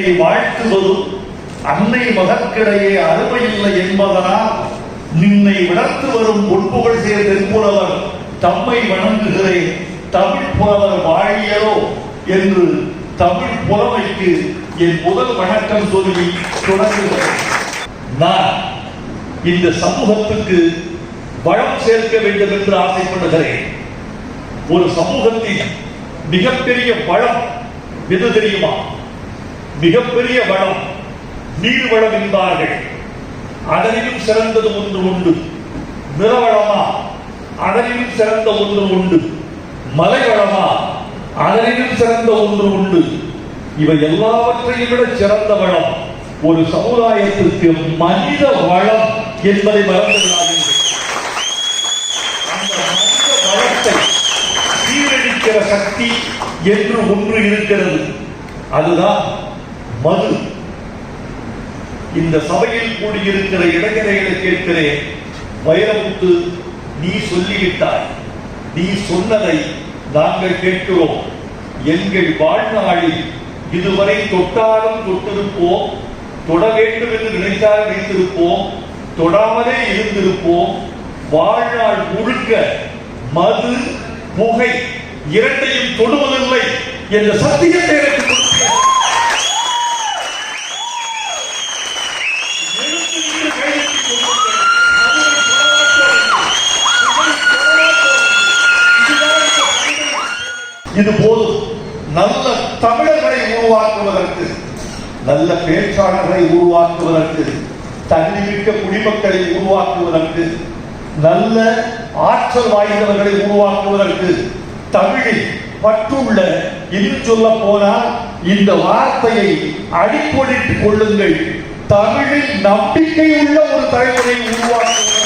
உன்னை வாழ்த்துவதும் அன்னை மகற்கிடையே அருமையில்லை என்பதனால் நின்னை விடர்த்து வரும் பொன்புகழ் சேர் தென்புலவர் தம்மை வணங்குகிறேன். தமிழ் புலவர் வாழியலோ என்று தமிழ் புலமைக்கு என் முதல் வணக்கம் சொல்லி தொடங்குகிறேன். நான் இந்த சமூகத்துக்கு வளம் சேர்க்க வேண்டும் என்று ஆசைப்படுகிறேன். ஒரு சமூகத்தின் மிகப்பெரிய வளம் எது தெரியுமா? மிகப்பெரிய வளம் நீர் வளம் என்பார்கள். அதனிலும் சிறந்தது ஒன்று உண்டு. நிலவளமா அதனிலும் சிறந்த ஒன்று உண்டு. மலைவளமா அதனிலும் சிறந்த ஒன்று உண்டு. இவை எல்லாவற்றையும் விட சிறந்த வளம் ஒரு சமுதாயத்திற்கு மனித வளம் என்பதை மறந்து விடாதீர்கள் அந்த மனித வளத்தை சீரழிக்கிற சக்தி என்று ஒன்று இருக்கிறது. அதுதான் மது. இந்த சபையில் கூடியிருக்கிற இளைஞர்களை கேட்கிறேன். வைரமுத்து நீ சொல்லிவிட்டாய். நீ சொன்னதை நாங்கள் கேட்கிறோம். எங்கள் வாழ்நாளில் இதுவரை தொட்டாலும் தொட்டிருப்போம். தொட வேண்டும் என்று நினைத்தால் நினைத்திருப்போம். தொடாமலே இருந்திருப்போம். வாழ்நாள் முழுக்க மது புகை இரண்டையும் தொடுவதில்லை என்ற சத்தியத்தை இது போதும். நல்ல தமிழர்களை உருவாக்குவதற்கு நல்ல பேச்சாளர்களை உருவாக்குவதற்கு தன்னிமிக்க குடிமக்களை உருவாக்குவதற்கு நல்ல ஆற்றல் வாய்ந்தவர்களை உருவாக்குவதற்கு தமிழில் பற்றுள்ள இன்னும் சொல்ல போனால் இந்த வார்த்தையை அடிக்கோடிட்டுக் கொள்ளுங்கள். தமிழில் நம்பிக்கை உள்ள ஒரு தலைமுறையை உருவாக்குவது